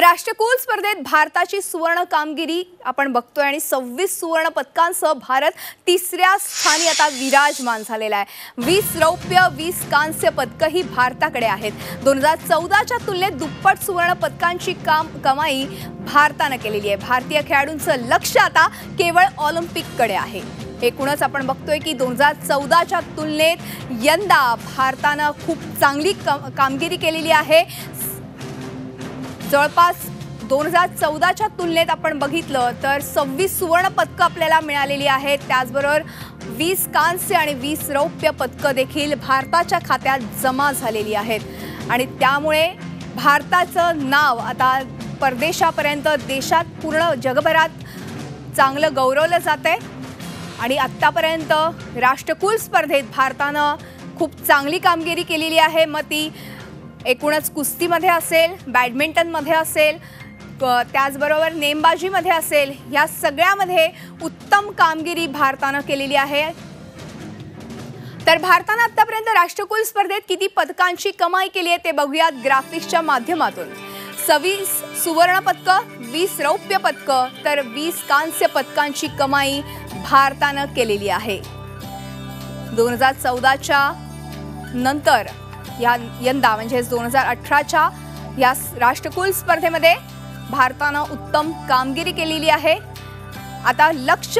राष्ट्रकुल स्पर्धेत भारताची सुवर्ण कामगिरी आपण बघतोय आणि सव्वीस सुवर्ण पदकांसह भारत तिसऱ्या स्थानी आता विराजमान झालेला आहे. वीस रौप्य वीस कांस्य पदकंही भारताकडे आहेत. दोन हजार चौदाच्या तुलनेत दुप्पट सुवर्ण पदकांची काम कमाई भारतानं केलेली आहे. भारतीय खेळाडूंचं लक्ष आता केवळ ऑलिम्पिककडे आहे. एकूणच आपण बघतोय की दोन हजार चौदाच्या तुलनेत यंदा भारतानं खूप चांगली कम- कामगिरी केलेली आहे. जवळपास दोन हजार चौदाच्या तुलनेत आपण बघितलं तर सव्वीस सुवर्ण पदकं आपल्याला मिळालेली आहेत. त्याचबरोबर वीस कांस्य आणि वीस रौप्य पदकं देखील भारताच्या खात्यात जमा झालेली आहेत. आणि त्यामुळे भारताचं नाव आता परदेशापर्यंत देशात पूर्ण जगभरात चांगलं गौरवलं जात आहे आणि आत्तापर्यंत राष्ट्रकुल स्पर्धेत भारतानं खूप चांगली कामगिरी केलेली आहे. मग ती एकूणच कुस्तीमध्ये असेल बॅडमिंटनमध्ये असेल त्याचबरोबर नेमबाजीमध्ये असेल या सगळ्यामध्ये उत्तम कामगिरी भारतानं केलेली आहे. तर भारतानं आतापर्यंत राष्ट्रकुल स्पर्धेत किती पदकांची कमाई केली आहे ते बघूयात ग्राफिक्सच्या माध्यमातून. सव्वीस सुवर्णपदकं वीस रौप्य पदकं तर वीस कांस्य पदकांची कमाई भारतानं केलेली आहे. दोन हजार चौदाच्या नंतर या यंदा म्हणजेच दोन हजार अठराच्या या राष्ट्रकुल स्पर्धेमध्ये भारतानं उत्तम कामगिरी केलेली आहे. आता लक्ष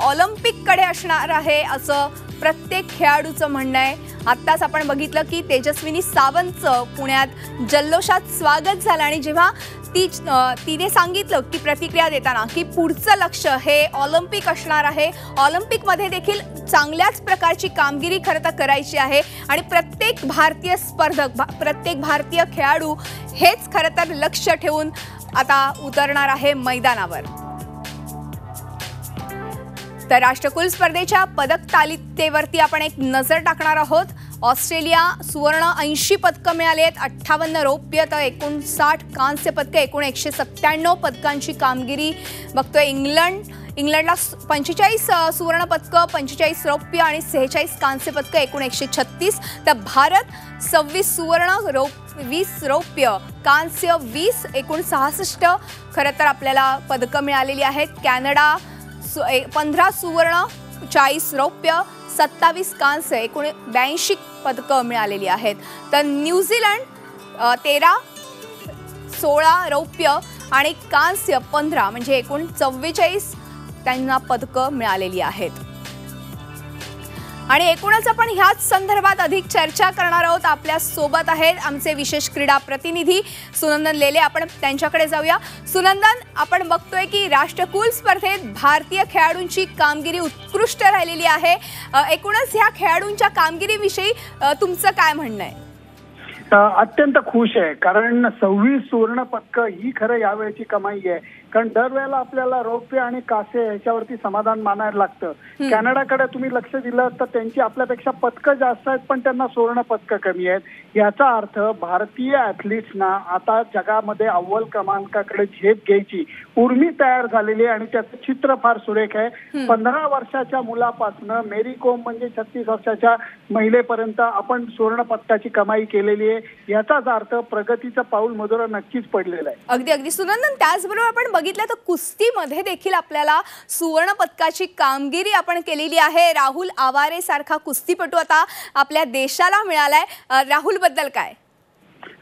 ऑलिम्पिककडे असणार आहे असं प्रत्येक खेळाडूचं म्हणणं आहे. आत्ताच आपण बघितलं की तेजस्विनी सावंतचं पुण्यात जल्लोषात स्वागत झालं आणि जेव्हा ती तिने सांगितलं की प्रतिक्रिया देताना की पुढचं लक्ष हे ऑलिम्पिक असणार आहे. ऑलिम्पिकमध्ये देखील चांगल्याच प्रकारची कामगिरी खरं तर करायची आहे आणि प्रत्येक भारतीय स्पर्धक भा- प्रत्येक भारतीय खेळाडू हेच खरं तर लक्ष ठेवून आता उतरणार आहे मैदानावर. तर राष्ट्रकुल स्पर्धेच्या पदक तालिकेवरती आपण एक नजर टाकणार आहोत. ऑस्ट्रेलिया सुवर्ण ऐंशी पदकं मिळाली आहेत. अठ्ठावन्न रौप्य तर एकोणसाठ कांस्य पदकं एकूण एकशे सत्त्याण्णव पदकांची कामगिरी बघतोय इंग्लंड. इंग्लंडला पंचेचाळीस सुवर्ण पदकं पंचेचाळीस रौप्य आणि सेहेचाळीस कांस्य पदकं एकूण एकशे छत्तीस. तर भारत सव्वीस सुवर्ण रौ वीस रौप्य कांस्य वीस एकूण सहासष्ट खरं तर आपल्याला पदकं मिळालेली आहेत. कॅनडा सु ए- पंधरा सुवर्ण चाळीस रौप्य सत्तावीस कांस्य एकूण ब्याऐंशी पदकं मिळालेली आहेत. तर न्यूझीलंड तेरा सोळा रौप्य आणि कांस्य पंधरा म्हणजे एकूण चव्वेचाळीस त्यांना पदकं मिळालेली आहेत. आणि एकूणच आपण ह्याच संदर्भात अधिक चर्चा करणार आहोत. आपल्यासोबत आहेत आमचे विशेष क्रीडा प्रतिनिधी सुनंदन लेले. आपण त्यांच्याकडे जाऊया. सुनंदन आपण बघतोय की राष्ट्रकुल स्पर्धेत भारतीय खेळाडूंची कामगिरी उत्कृष्ट राहिलेली आहे. एकूणच ह्या खेळाडूंच्या कामगिरीविषयी तुमचं काय म्हणणं आहे? अत्यंत खुश आहे. कारण सव्वीस सुवर्ण पदक ही खरं यावेळची कमाई आहे. कारण दरवेळेला आपल्याला रौप्य आणि कासे ह्याच्यावरती समाधान मानायला लागतं. कॅनडाकडे तुम्ही लक्ष दिलं तर त्यांची आपल्यापेक्षा पदकं जास्त आहेत पण त्यांना सुवर्ण पदकं कमी आहेत. याचा अर्थ भारतीय ऍथलीट्सना आता जगामध्ये अव्वल क्रमांकाकडे झेप घ्यायची. उर्मी तयार झालेली आहे आणि त्याचं चित्र फार सुरेख आहे. पंधरा वर्षाच्या मुलापासनं मेरी कोम म्हणजे छत्तीस वर्षाच्या महिलेपर्यंत आपण सुवर्ण पदकाची कमाई केलेली आहे. याचाच अर्थ प्रगतीचं पाऊल मधुरा नक्कीच पडलेलं आहे. अगदी अगदी. सुनंदन त्याचबरोबर आपण बघितलं तर कुस्तीमध्ये देखील आपल्याला सुवर्ण पदकाची कामगिरी आपण केलेली आहे. राहुल आवारे सारखा कुस्तीपटू आता आपल्या देशाला मिळालाय. राहुलबद्दल काय?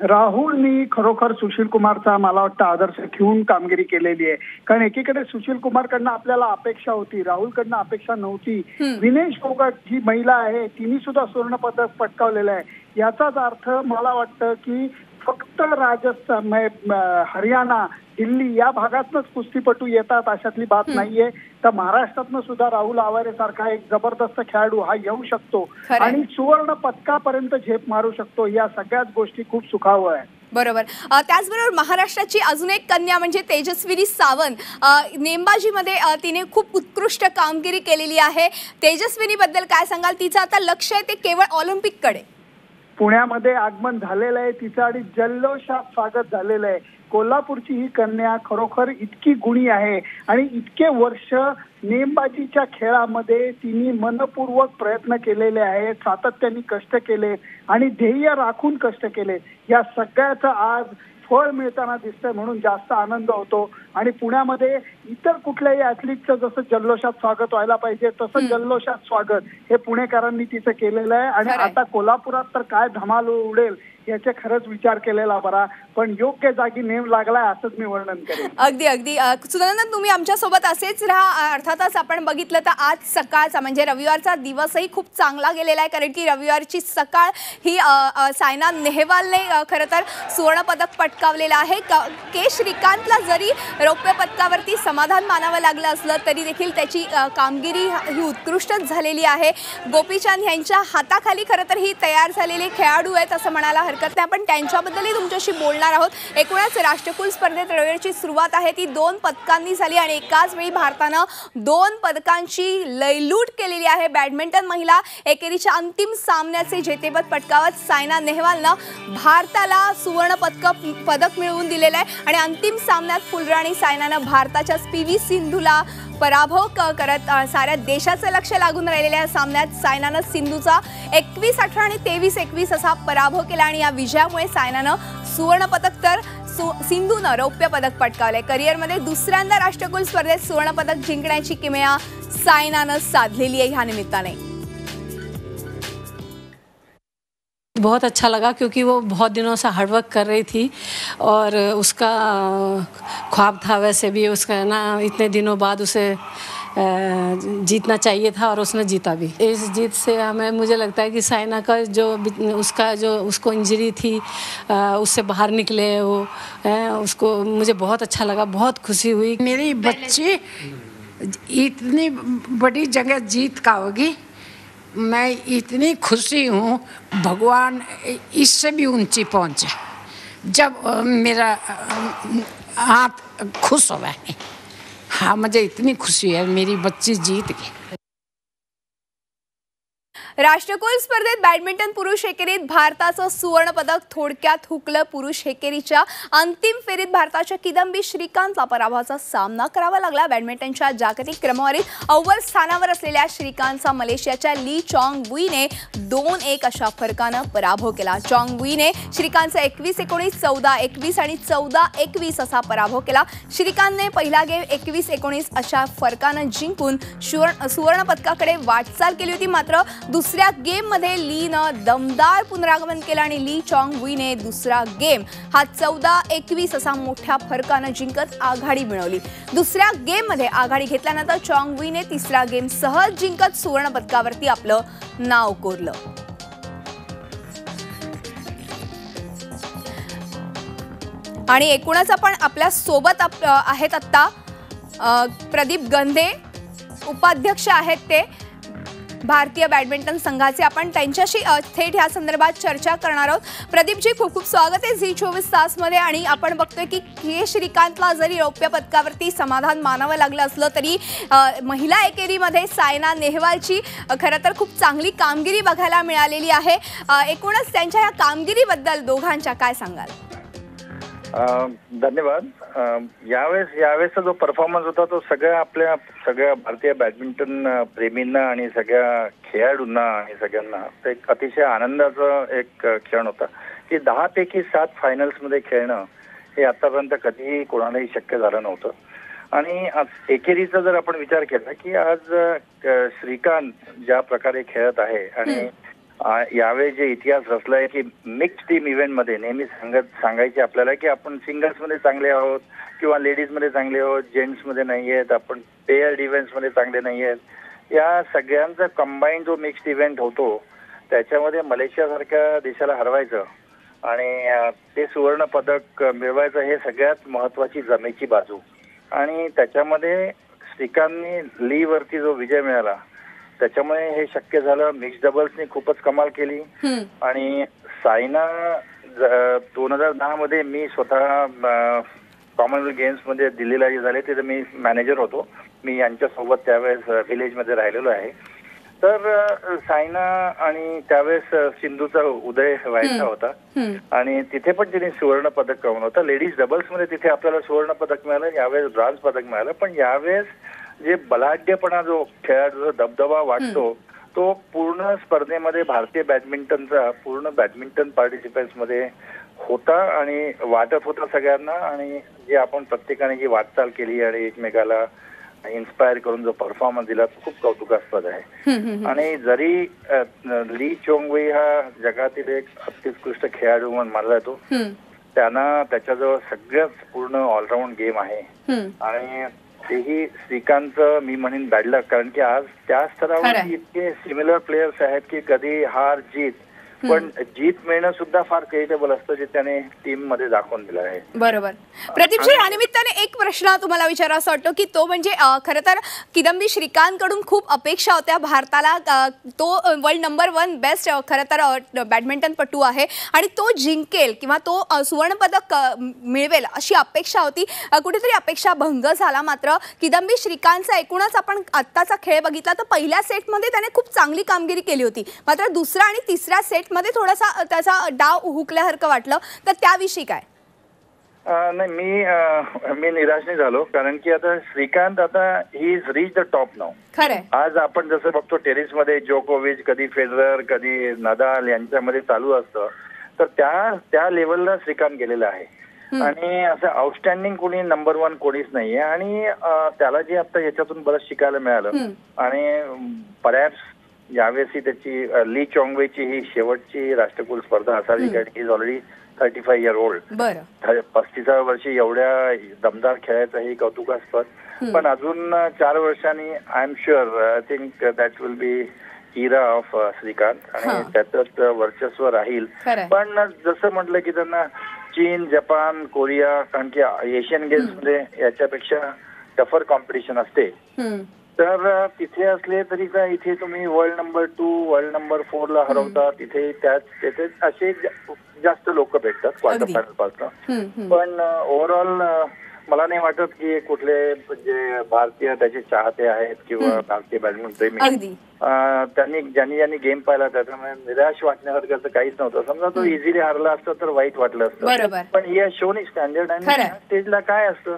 राहुलनी खरोखर सुशील कुमारचा मला वाटतं आदर्श घेऊन कामगिरी केलेली आहे. कारण एकीकडे सुशील कुमारकडनं आपल्याला अपेक्षा होती राहुलकडनं अपेक्षा नव्हती. विनेश फोगट जी महिला आहे तिने सुद्धा सुवर्ण पदक पटकावलेलं आहे. याचाच अर्थ मला वाटतं की फक्त राजस्थान म्हणजे, हरियाणा दिल्ली या भागातनच कुस्तीपटू येतात अशातली बात नाहीये. तर महाराष्ट्रातनं सुद्धा राहुल आवारे सारखा एक जबरदस्त खेळाडू हा येऊ शकतो. आणि सुवर्ण पदकापर्यंत झेप मारू शकतो या सगळ्याच गोष्टी खूप सुखावं आहे बरोबर. त्याचबरोबर महाराष्ट्राची अजून एक कन्या म्हणजे तेजस्विनी सावंत. नेमबाजीमध्ये तिने खूप उत्कृष्ट कामगिरी केलेली आहे. तेजस्विनी बद्दल काय सांगाल? तिचं आता लक्ष आहे ते केवळ ऑलिम्पिककडे. पुण्यामध्ये आगमन झालेलं आहे. तिचं आणि जल्लोषात स्वागत झालेलं आहे. कोल्हापूरची ही कन्या खरोखर इतकी गुणी आहे आणि इतके वर्ष नेमबाजीच्या खेळामध्ये तिने मनपूर्वक प्रयत्न केलेले आहेत सातत्याने कष्ट केले आणि ध्येय राखून कष्ट केले. या सगळ्याचं आज फळ मिळताना दिसतंय म्हणून जास्त आनंद होतो. आणि पुण्यामध्ये इतर कुठल्याही ऍथलीटचं जसं जल्लोषात स्वागत व्हायला पाहिजे तसं जल्लोषात स्वागत हे पुणेकरांनी तिचं केलेलं आहे. आणि. आता कोल्हापुरात तर काय धमाल उडेल याचे खरंच विचार केलेला बरा. पण योग्य जागी नेम लागलाय असंच मी वर्णन करेन. अगदी अगदी. अ, तुम्ही तुम्ही आमच्यासोबत असेच राहा. अर्थातच आपण बघितलं तर आज सकाळचा म्हणजे रविवारचा दिवसही खूप चांगला गेलेला आहे. कारण की रविवारची सकाळ ही सायना नेहवालने खरं तर सुवर्णपदक पटकावलेलं आहे. क- के श्रीकांतला जरी रौप्य पदकावरती समाधान मानावं लागलं असलं तरी देखील त्याची कामगिरी ही उत्कृष्टच झालेली आहे. गोपीचंद यांच्या हाताखाली खरं तर ही तयार झालेले खेळाडू आहेत असं म्हणायला हरकत नाही. पण त्यांच्याबद्दलही तुमच्याशी बोलणार आहोत. एकूणच राष्ट्रकुल स्पर्धेत रविवारची सुरुवात आहे. ती दोन पदकांनी झाली आणि एकाच वेळी भारतानं दोन पदकांची लयलूट केलेली आहे. बॅडमिंटन महिला एकेरीच्या अंतिम सामन्याचे जेतेपद पटकावत सायना नेहवालनं भारताला सुवर्ण पदक पदक मिळवून दिलेलं आहे. आणि अंतिम सामन्यात फुलराणी सायनानं भारताच्या पी व्ही सिंधूला पराभव क- करत साऱ्या देशाचं लक्ष लागून राहिलेल्या सामन्यात सायनानं सिंधूचा एकवीस अठरा आणि तेवीस एकवीस असा पराभव केला आणि या विजयामुळे सायनानं सुवर्णपदक तर सु सिंधूनं रौप्य पदक पटकावलंय. करिअरमध्ये दुसऱ्यांदा राष्ट्रकुल स्पर्धेत सुवर्णपदक जिंकण्याची किमया सायनानं साधलेली आहे ह्या निमित्ताने. बहुत अच्छा लगा क्योंकि वो बहुत दिनों से हार्डवर्क कर रही थी और उसका ख्वाब था वैसे भी उसका ना इतने दिनों बाद उसे जीतना चाहिए था और उसने जीता भी। इस जीत से हमें मुझे लगता है कि साइना का जो उसका जो उसको इंजरी थी उससे बाहर निकले वो उसको मुझे बहुत अच्छा लगा बहुत खुशी हुई। मेरी बच्ची इतनी बड़ी जगह जीत का होगी। मैं इतनी खुशी हूँ, भगवान इससे भी ऊँची पहुँचे जब मेरा हाथ खुश हो गए हाँ मुझे इतनी खुशी है, मेरी बच्ची जीत गई। राष्ट्रकुल स्पर्धेत बॅडमिंटन पुरुष एकेरीत भारताचं सुवर्णपदक थोडक्यात हुकलं पुरुष एकेरीच्या अंतिम फेरीत भारताच्या किदंबी श्रीकांतला पराभवाचा सामना करावा लागला. बॅडमिंटनच्या जागतिक क्रमवारीत अव्वल स्थानावर असलेल्या श्रीकांतचा मलेशियाच्या ली चॉंग बुईने दोन एक अशा फरकानं पराभव केला. चॉंग बुईने श्रीकांतचा एकवीस एकोणीस चौदा एकवीस आणि चौदा एकवीस असा पराभव केला. श्रीकांतने पहिला गेम एकवीस एकोणीस अशा फरकानं जिंकून सुवर्ण सुवर्णपदकाकडे वाटचाल केली होती. मात्र दुसऱ्या दुसऱ्या गेममध्ये लीनं दमदार पुनरागमन केलं आणि ली चॉंग वुईने दुसरा गेम. हा चौदा एकवीस असा मोठ्या फरकानं जिंकत आघाडी मिळवली. दुसऱ्या गेममध्ये आघाडी घेतल्यानंतर चॉंग वुईने तिसरा गेम सहज जिंकत सुवर्ण पदकावरती आपलं नाव कोरलं. आणि एकूणच आपण आपल्यासोबत आप आहेत आत्ता प्रदीप गंधे उपाध्यक्ष आहेत ते. भारतीय बॅडमिंटन संघाचे आपण त्यांच्याशी थेट ह्या संदर्भात चर्चा करणार आहोत. प्रदीपजी खूप खूप स्वागत आहे झी चोवीस तासमध्ये आणि आपण बघतोय की के श्रीकांतला जरी रौप्य पदकावरती समाधान मानावं लागलं असलं तरी महिला एकेरीमध्ये सायना नेहवालची खरं तर खूप चांगली कामगिरी बघायला मिळालेली आहे. एकूणच त्यांच्या या कामगिरीबद्दल दोघांच्या काय सांगाल? धन्यवाद. यावेळेस यावेळेसचा जो परफॉर्मन्स होता तो सगळ्या आपल्या सगळ्या भारतीय बॅडमिंटन प्रेमींना आणि सगळ्या खेळाडूंना आणि सगळ्यांना एक अतिशय आनंदाचा एक क्षण होता की दहा पैकी सात फायनल्समध्ये खेळणं हे आतापर्यंत कधीही कोणालाही शक्य झालं नव्हतं. आणि आज एकेरीचा जर आपण विचार केला की आज श्रीकांत ज्या प्रकारे खेळत आहे आणि यावेळी जे इतिहास रचला आहे की मिक्स टीम इव्हेंटमध्ये नेहमी सांगत सांगायचे आपल्याला की आपण सिंगल्समध्ये चांगले आहोत किंवा लेडीजमध्ये चांगले आहोत जेंट्समध्ये नाही आहेत आपण पेअर्ड इव्हेंट्समध्ये चांगले नाही आहेत. या सगळ्यांचा कंबाईन जो मिक्स्ड इव्हेंट होतो त्याच्यामध्ये मलेशियासारख्या देशाला हरवायचं आणि ते सुवर्ण पदक मिळवायचं हे सगळ्यात महत्वाची जमेची बाजू. आणि त्याच्यामध्ये श्रीकांतनी लीवरती जो विजय मिळाला त्याच्यामुळे हे शक्य झालं. मिक्स डबल्सनी खूपच कमाल केली. आणि सायना दोन हजार दहा मध्ये मी स्वतः कॉमनवेल्थ गेम्समध्ये दिल्लीला जे झाले तिथे मी मॅनेजर होतो. मी यांच्या सोबत त्यावेळेस विलेजमध्ये राहिलेलो आहे. तर सायना आणि त्यावेळेस सिंधूचा उदय व्हायचा होता. आणि तिथे पण तिने सुवर्ण पदक कमवलं होतं. लेडीज डबल्समध्ये तिथे आपल्याला सुवर्ण पदक मिळालं यावेळेस ब्रॉन्झ पदक मिळालं. पण यावेळेस जे बलाढ्यपणा जो खेळाडूचा दबदबा वाटतो तो पूर्ण स्पर्धेमध्ये भारतीय बॅडमिंटनचा पूर्ण बॅडमिंटन पार्टिसिपंट्समध्ये होता आणि वाटत होता सगळ्यांना आणि जे आपण प्रत्येकाने जी वाटचाल केली आणि एकमेकाला इन्स्पायर करून जो परफॉर्मन्स दिला तो खूप कौतुकास्पद आहे. आणि जरी ली चोंगवेई हा जगातील एक अत्युत्कृष्ट खेळाडू म्हणून मानला जातो त्यांना त्याच्याजवळ सगळ्याच पूर्ण ऑलराऊंड गेम आहे. आणि तेही श्रीकांतचं मी म्हणेन बॅड लक कारण की आज त्या. स्तरावर इतके सिमिलर प्लेयर्स आहेत की कधी हार जीत पण जीत मिळणं सुद्धा फार क्रिएटेबल असतं जे त्याने टीममध्ये दाखवून दिलं आहे. बरोबर. प्रदीपजी या निमित्ताने एक प्रश्न तुम्हाला विचारा असं वाटतो की तो म्हणजे खरं तर किदंबी श्रीकांतकडून खूप अपेक्षा होत्या भारताला तो वर्ल्ड नंबर वन बेस्ट खरं तर बॅडमिंटनपटू आहे. आणि तो जिंकेल किंवा तो सुवर्णपदक मिळवेल अशी अपेक्षा होती. कुठेतरी अपेक्षा भंग झाला मात्र किदंबी श्रीकांतचा एकूणच आपण आत्ताचा खेळ बघितला तर पहिल्या सेटमध्ये त्याने खूप चांगली कामगिरी केली होती. मात्र दुसरा आणि तिसऱ्या सेटमध्ये थोडासा त्याचा डाव हुकल्यासारखं वाटलं. तर त्याविषयी काय? नाही मी मी निराश नाही झालो. कारण की आता श्रीकांत आता he is reach the top नाव आज आपण जसं बघतो टेनिसमध्ये जोकोविच कधी फेडरर कधी नदाल यांच्यामध्ये चालू असतं. तर त्या त्या लेवलला श्रीकांत गेलेला आहे. आणि असं आउटस्टँडिंग कोणी नंबर वन कोणीच नाहीये. आणि त्याला जे आता याच्यातून बरंच शिकायला मिळालं. आणि पर्याप्स यावेळी त्याची ली चॉंगवेची ही शेवटची राष्ट्रकुल स्पर्धा असावी कारण is already thirty five year old पस्तीसाव्या वर्षी एवढ्या दमदार खेळायचं हे कौतुकास्पद पण अजून चार वर्षांनी I am sure I think that will be era of Srikanth. आणि त्याच्यात वर्चस्व राहील. पण जसं म्हटलं की त्यांना चीन जपान कोरिया कारण की एशियन गेम्समध्ये याच्यापेक्षा टफर कॉम्पिटिशन असते. तर तिथे असले तरी काय इथे तुम्ही world number two world number four ला हरवता तिथे त्याच तिथे असे जास्त लोक भेटतात क्वार्टर. फायनलपासून. पण ओव्हरऑल मला नाही वाटत की कुठले जे भारतीय त्याचे चाहते आहेत किंवा भारतीय बॅडमिंटन प्रेमी त्यांनी ज्यांनी ज्यांनी गेम पाहिला त्याच्यामुळे निराश वाटण्यासारखं काहीच नव्हतं. समजा तो इझिली हारला असतं तर वाईट वाटलं. असतं. पण या शोनी स्टँडर्ड आणि स्टेजला काय असतं?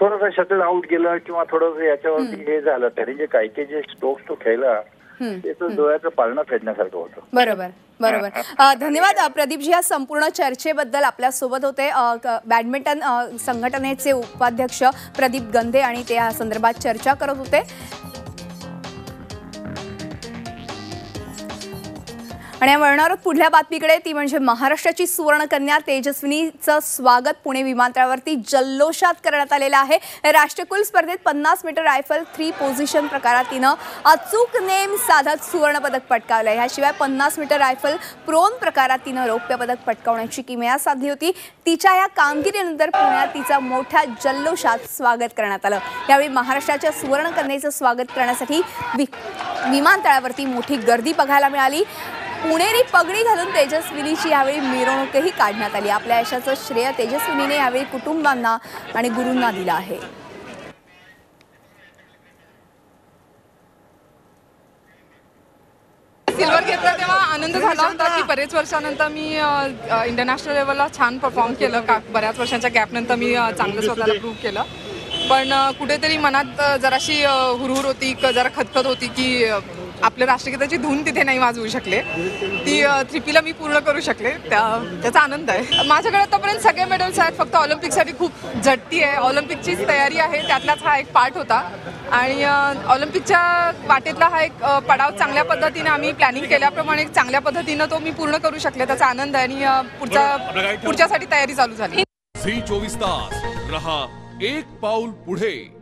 थोडंसं शटल आउट गेलं किंवा थोडंसं याच्यावरती हे झालं तरी जे काही काही जे स्ट्रोक्स तो खेळला डोळ्याचं पाळणं फेडण्यासारखं होतं. बरोबर बरोबर. धन्यवाद प्रदीपजी. या संपूर्ण चर्चेबद्दल आपल्यासोबत होते बॅडमिंटन संघटनेचे उपाध्यक्ष प्रदीप गंधे आणि ते या संदर्भात चर्चा करत होते. आणि या वळणार पुढल्या बातमीकडे ती म्हणजे महाराष्ट्राची सुवर्णकन्या तेजस्विनीचं स्वागत पुणे विमानतळावरती जल्लोषात करण्यात आलेलं आहे. राष्ट्रकुल स्पर्धेत पन्नास मीटर रायफल थ्री पोझिशन प्रकारात तिनं अचूक नेम साधत सुवर्णपदक पटकावलं ह्याशिवाय पन्नास मीटर रायफल प्रोन प्रकारात तिनं रौप्य पदक पटकावण्याची किमया साधली होती. तिच्या या कामगिरीनंतर पुण्यात तिचा मोठ्या जल्लोषात स्वागत करण्यात आलं. यावेळी महाराष्ट्राच्या सुवर्णकन्येचं स्वागत करण्यासाठी विमानतळावरती मोठी गर्दी बघायला मिळाली. पुणेरी पगडी घालून तेजस्विनीची यावेळी मिरवणूकही काढण्यात आली. आपल्या यशाचं श्रेय तेजस्विनीने यावेळी कुटुंबांना आणि गुरूंना दिलं आहे. सिल्वर घेतलं तेव्हा आनंद झाला होता की बरेच वर्षानंतर मी इंटरनॅशनल लेवलला छान परफॉर्म केलं. का बऱ्याच वर्षांच्या गॅपनंतर मी चांगलं स्वतःला प्रूव्ह केलं. पण कुठेतरी मनात जराशी हुरहुर होती क- जरा खतखत होती की आपल्या राष्ट्रगीताची धून तिथे नाही वाजवू शकले. ती थ्रिपीला मी पूर्ण करू शकले. त्या त्याचा आनंद आहे. माझ्याकडे आतापर्यंत सगळे मेडल्स आहेत. फक्त ऑलिम्पिकसाठी खूप झटती आहे. ऑलिम्पिकचीच तयारी आहे. त्यातलाच हा एक पार्ट होता. आणि ऑलिम्पिकच्या वाटेतला हा एक पडाव चांगल्या पद्धतीने आम्ही प्लॅनिंग केल्याप्रमाणे चांगल्या पद्धतीनं तो मी पूर्ण करू शकले. त्याचा आनंद आहे. आणि पुढच्या पुढच्यासाठी तयारी चालू झाली. झी चोवीस तास. रहा एक पाऊल पुढे.